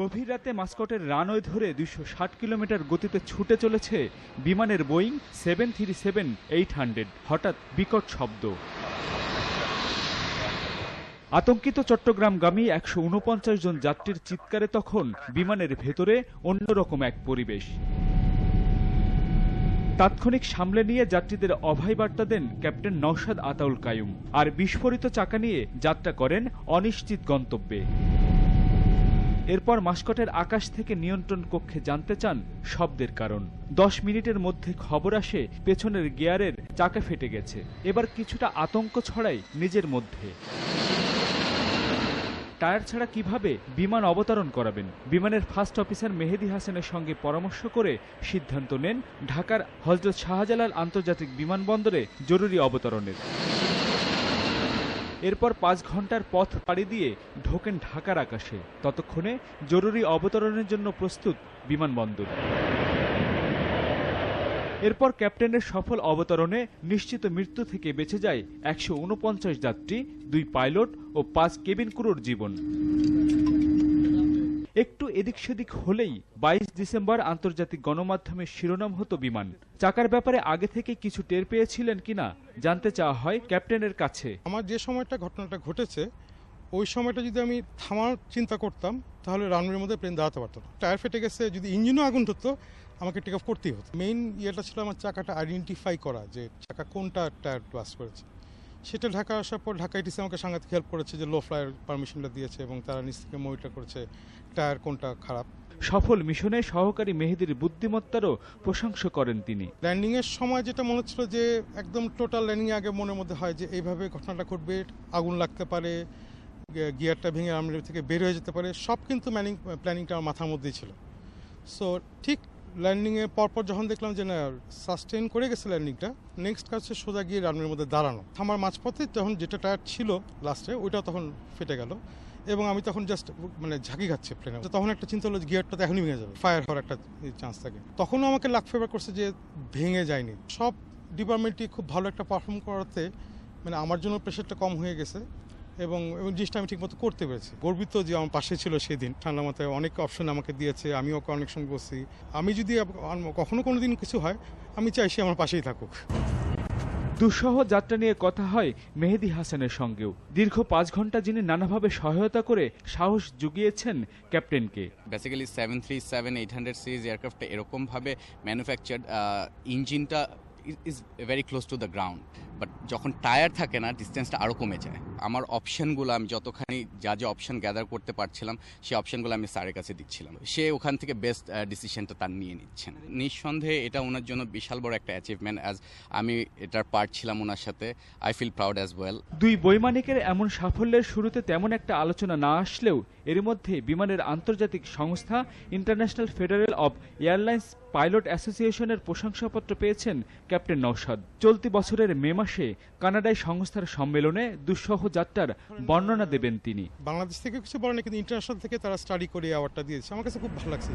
গভীর রাতে মাস্কটের রানওয়ে ধরে দুইশো ষাট কিলোমিটার গতিতে ছুটে চলেছে বিমানের Boeing seven three seven eight hundred, হঠাৎ বিকট শব্দ। আতঙ্কিত চট্টগ্রামগামী একশো উনপঞ্চাশ জন যাত্রীর চিৎকারে তখন বিমানের ভেতরে অন্যরকম এক পরিবেশ। তাৎক্ষণিক সামলে নিয়ে যাত্রীদের অভয় বার্তা দেন ক্যাপ্টেন নওশাদ আতাউল কায়ুম। আর বিস্ফোরিত চাকা নিয়ে যাত্রা করেন অনিশ্চিত গন্তব্যে। এরপর মাস্কটের আকাশ থেকে নিয়ন্ত্রণ কক্ষে জানতে চান শব্দের কারণ। দশ মিনিটের মধ্যে খবর আসে পেছনের গিয়ারের চাকা ফেটে গেছে। এবার কিছুটা আতঙ্ক ছড়ায় নিজের মধ্যে। টায়ার ছাড়া কীভাবে বিমান অবতরণ করাবেন? বিমানের ফার্স্ট অফিসার মেহেদি হাসানের সঙ্গে পরামর্শ করে সিদ্ধান্ত নেন ঢাকার হজরত শাহজালাল আন্তর্জাতিক বিমানবন্দরে জরুরি অবতরণের। এরপর পাঁচ ঘণ্টার পথ পাড়ি দিয়ে ঢোকেন ঢাকার আকাশে। ততক্ষণে জরুরি অবতরণের জন্য প্রস্তুত বিমানবন্দর। এরপর ক্যাপ্টেনের সফল অবতরণে নিশ্চিত মৃত্যু থেকে বেঁচে যায় একশো উনপঞ্চাশ যাত্রী, দুই পাইলট ও পাঁচ কেবিন ক্রুর জীবন। একটু এদিক সেদিক হলেই বাইশ ডিসেম্বর আন্তর্জাতিক গণমাধ্যমের শিরোনাম হতো বিমান। চাকার ব্যাপারে আগে থেকে কিছু টের পেয়েছিলেন কিনা জানতে চাওয়া হয় ক্যাপ্টেনের কাছে। আমার যে সময়টা ঘটনাটা ঘটেছে, ওই সময়টা যদি আমি থামার চিন্তা করতাম, তাহলে রানওয়ের মধ্যে প্লেন দাঁড়াতে পারতো না। টায়ার ফেটে গেছে, যদি ইঞ্জিনও আগুন ধরতো, আমাকে টেক অফ করতেই হতো। মেইন ইয়েটা ছিল আমার চাকাটা আইডেন্টিফাই করা যে চাকা কোনটা টায়ার ব্লাস্ট করেছে। সেটা ঢাকা আসার পর ঢাকা আইটিসি আমাকে সাংঘাতিক হেল্প করেছে যে লো ফ্লাইয়ের পারমিশনটা দিয়েছে এবং তারা নিচ থেকে মনিটর করেছে টায়ার কোনটা খারাপ। সফল মিশনে সহকারী মেহেদির বুদ্ধিমত্তারও প্রশংসা করেন তিনি। ল্যান্ডিং এর সময় যেটা মনে হচ্ছিল যে একদম টোটাল ল্যান্ডিং আগে মনের মধ্যে হয় যে এইভাবে ঘটনাটা ঘটবে আগুন লাগতে পারে গিয়ারটা ভেঙে রামলের থেকে বের হয়ে যেতে পারে সব কিন্তু ম্যানিং প্ল্যানিংটা আমার মাথার মধ্যেই ছিল। সো ঠিক ল্যান্ডিংয়ে পরপর যখন দেখলাম যে না সাস্টেন করে গেছে ল্যান্ডিংটা নেক্সট হচ্ছে সোজা গিয়ে রানওয়ের মধ্যে দাঁড়ানো। থামার মাঝপথে তখন যেটা টায়ার ছিল লাস্টে ওইটা তখন ফেটে গেল। এবং আমি তখন জাস্ট মানে ঝাঁকি খাচ্ছে প্লেনে তখন একটা চিন্তা হলো যে গিয়ারটা তো এখনই ভেঙে যাবে। ফায়ার হওয়ার একটা চান্স থাকে। তখনও আমাকে লাক ফেভার করছে যে ভেঙে যায়নি। সব ডিপার্টমেন্টই খুব ভালো একটা পারফর্ম করাতে মানে আমার জন্য প্রেশারটা কম হয়ে গেছে। এবং এবং জিনিসটা আমি ঠিকমতো করতে পেরেছি। গর্বিত যে আমার পাশে ছিল সেদিন। ঠান্ডা মাথায় অনেক অপশন আমাকে দিয়েছে আমিও ওকে অনেক সঙ্গে বসছি আমি যদি কখনো কোনো দিন কিছু হয় আমি চাই সে আমার পাশেই থাকুক। দুঃসহ যাত্রা নিয়ে কথা হয় মেহেদি হাসানের সঙ্গেও। দীর্ঘ পাঁচ ঘণ্টা যিনি নানাভাবে সহায়তা করে সাহস জুগিয়েছেন ক্যাপ্টেনকে। Basically seven three seven eight hundred series এয়ারক্রাফটটা এরকমভাবে ম্যানুফ্যাকচার্ড ইঞ্জিনটা is very close to the ground but যখন টায়ার থাকে না ডিস্টেন্সটা আরও কমে যায়। আমার অপশনগুলো আমি যতখানি, যা যা অপশন গ্যাদার করতে পারছিলাম, সেই অপশনগুলো আমি স্যারের কাছে দিচ্ছিলাম। সে ওখান থেকে বেস্ট ডিসিশনটা তার নিয়ে নিচ্ছেন। নিঃসন্দেহে এটা ওনার জন্য বিশাল বড় একটা অ্যাচিভমেন্ট অ্যাজ আমি এটার পার্ট ছিলাম ওনার সাথে। I feel proud as well দুই বৈমানিকের এমন সাফল্যের শুরুতে তেমন একটা আলোচনা না আসলেও এর মধ্যে বিমানের আন্তর্জাতিক সংস্থা international federal of airlines pilot অ্যাসোসিয়েশনের প্রশংসাপত্র পেয়েছেন ক্যাপ্টেন নৌশাদ চলতি বছরের মে মাসে কানাডায় সংস্থার সম্মেলনে দুঃসহ যাত্রার বর্ণনা দেবেন তিনি। বাংলাদেশ থেকে কিছু বলেন, কিন্তু ইন্টারন্যাশনাল থেকে তারা স্টাডি করে অ্যাওয়ার্ডটা দিয়েছে। আমার কাছে খুব ভালো লাগছে।